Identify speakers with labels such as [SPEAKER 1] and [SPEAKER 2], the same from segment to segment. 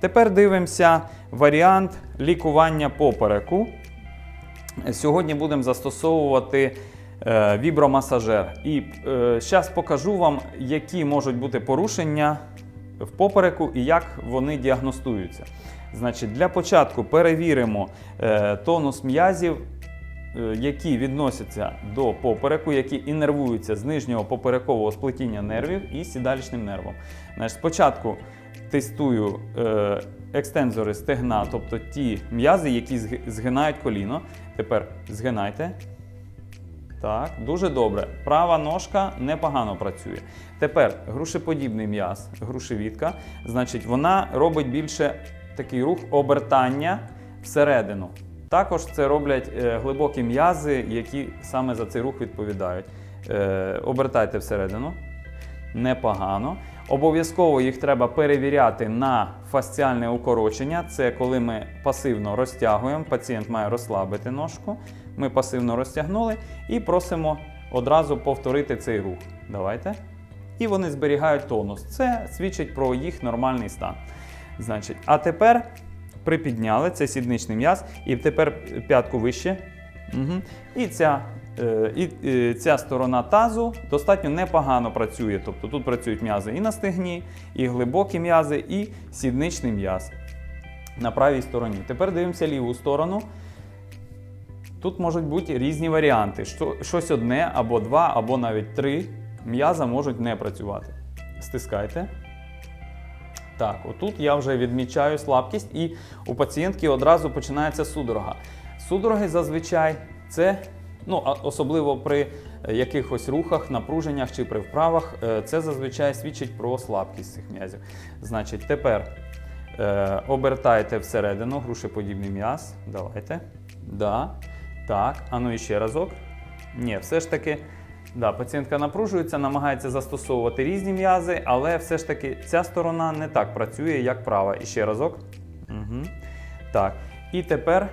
[SPEAKER 1] Тепер дивимося варіант лікування попереку. Сьогодні будемо застосовувати е, вібромасажер. І зараз покажу вам, які можуть бути порушення в попереку і як вони діагностуються. Значить, для початку перевіримо е, тонус м'язів, е, які відносяться до попереку, які іннервуються з нижнього поперекового сплетіння нервів і сідалічним нервом. Значить, спочатку тестую е, екстензори стегна, тобто ті м'язи, які згинають коліно. Тепер згинайте. Так, дуже добре. Права ножка непогано працює. Тепер грушеподібний м'яз, грушевідка, значить, вона робить більше такий рух обертання всередину. Також це роблять е, глибокі м'язи, які саме за цей рух відповідають. Е, обертайте всередину. Непогано. Обов'язково їх треба перевіряти на фасціальне укорочення. Це коли ми пасивно розтягуємо, пацієнт має розслабити ножку. Ми пасивно розтягнули і просимо одразу повторити цей рух. Давайте. І вони зберігають тонус. Це свідчить про їх нормальний стан. Значить, а тепер припідняли це сідничний м'яз, і тепер п'ятку вище. Угу. І, ця, і е, ця сторона тазу достатньо непогано працює. Тобто тут працюють м'язи і на стегні, і глибокі м'язи, і сідничний м'яз на правій стороні. Тепер дивимося ліву сторону. Тут можуть бути різні варіанти. Щось одне або два, або навіть три м'яза можуть не працювати. Стискайте. Так, отут я вже відмічаю слабкість, і у пацієнтки одразу починається судорога. Судороги зазвичай це, ну особливо при е, якихось рухах, напруженнях чи при вправах, е, це зазвичай свідчить про слабкість цих м'язів. Значить, тепер е, обертайте всередину грушеподібний м'яз. Давайте. Да. Так, а ну і ще разок. Ні, все ж таки. Да, пацієнтка напружується, намагається застосовувати різні м'язи, але все ж таки ця сторона не так працює, як права. І ще разок. Угу. Так. І тепер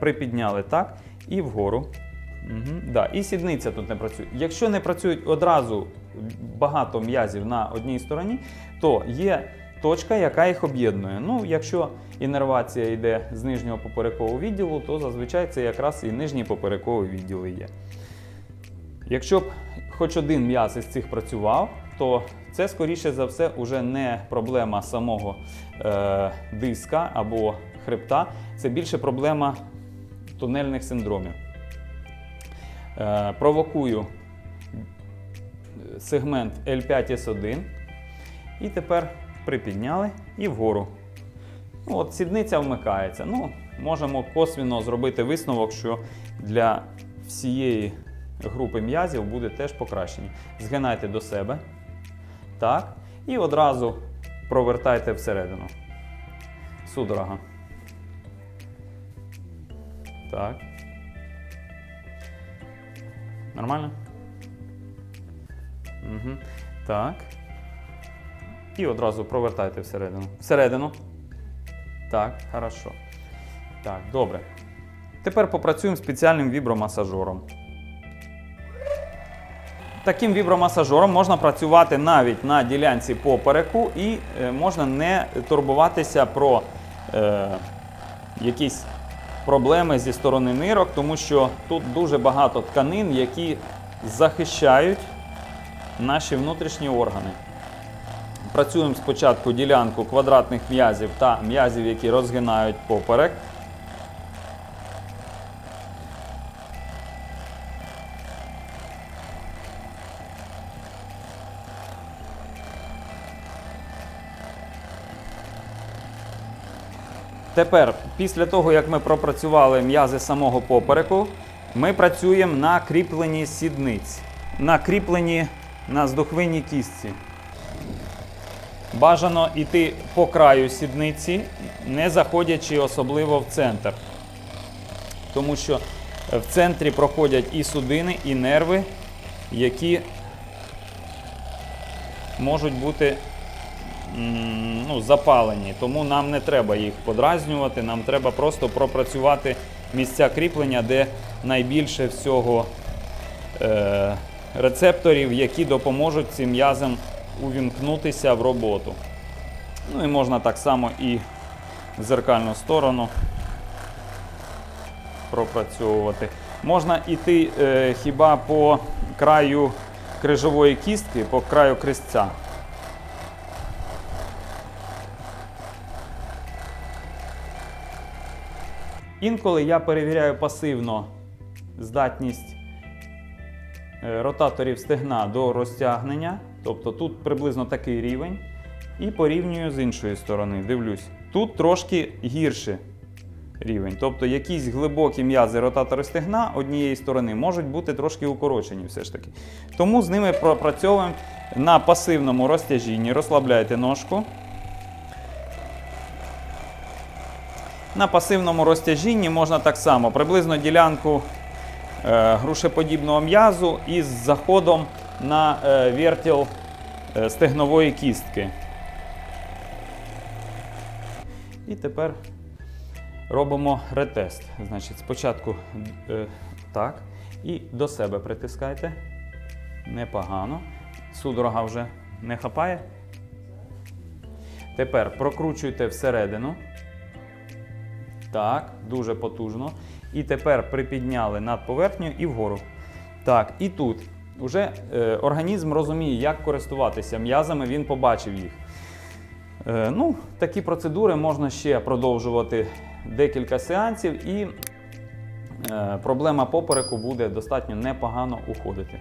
[SPEAKER 1] припідняли так і вгору. Угу. Да. І сідниця тут не працює. Якщо не працюють одразу багато м'язів на одній стороні, то є точка, яка їх об'єднує. Ну, якщо інервація йде з нижнього поперекового відділу, то зазвичай це якраз і нижній поперековий відділ є. Якщо б хоч один м'яз із цих працював, то це, скоріше за все, вже не проблема самого е, диска або хребта, це більше проблема тунельних синдромів. Е, провокую сегмент L5S1 і тепер припідняли і вгору. Ну, от сідниця вмикається. Ну, можемо косвіно зробити висновок, що для всієї групи м'язів буде теж покращення. Згинайте до себе. Так. І одразу провертайте всередину. Судорога. Так. Нормально? Угу. Так. І одразу провертайте всередину. Всередину. Так, хорошо. Так, добре. Тепер попрацюємо спеціальним вібромасажером. Таким вібромасажером можна працювати навіть на ділянці попереку і е, можна не турбуватися про е, якісь проблеми зі сторони нирок, тому що тут дуже багато тканин, які захищають наші внутрішні органи. Працюємо спочатку ділянку квадратних м'язів та м'язів, які розгинають поперек. Тепер, після того, як ми пропрацювали м'язи самого попереку, ми працюємо на кріпленні сідниць, на кріпленні на здохвинній кістці. Бажано йти по краю сідниці, не заходячи особливо в центр. Тому що в центрі проходять і судини, і нерви, які можуть бути ну, запалені. Тому нам не треба їх подразнювати, нам треба просто пропрацювати місця кріплення, де найбільше всього е, рецепторів, які допоможуть цим м'язам увімкнутися в роботу. Ну і можна так само і в зеркальну сторону пропрацьовувати. Можна йти е, хіба по краю крижової кістки, по краю крестця. Інколи я перевіряю пасивно здатність е, ротаторів стегна до розтягнення. Тобто тут приблизно такий рівень. І порівнюю з іншої сторони. Дивлюсь. Тут трошки гірше рівень. Тобто якісь глибокі м'язи ротатори стегна однієї сторони можуть бути трошки укорочені все ж таки. Тому з ними пропрацьовуємо на пасивному розтяжінні. Розслабляйте ножку. На пасивному розтяжінні можна так само приблизно ділянку е, грушеподібного м'язу із заходом на е, вертіл е, стегнової кістки. І тепер робимо ретест. Значить, спочатку так. І до себе притискайте. Непогано. Судорога вже не хапає. Тепер прокручуйте всередину. Так, дуже потужно. І тепер припідняли над поверхнею і вгору. Так, і тут. Уже е, організм розуміє, як користуватися м'язами, він побачив їх. Е, ну, такі процедури можна ще продовжувати декілька сеансів, і е, проблема попереку буде достатньо непогано уходити.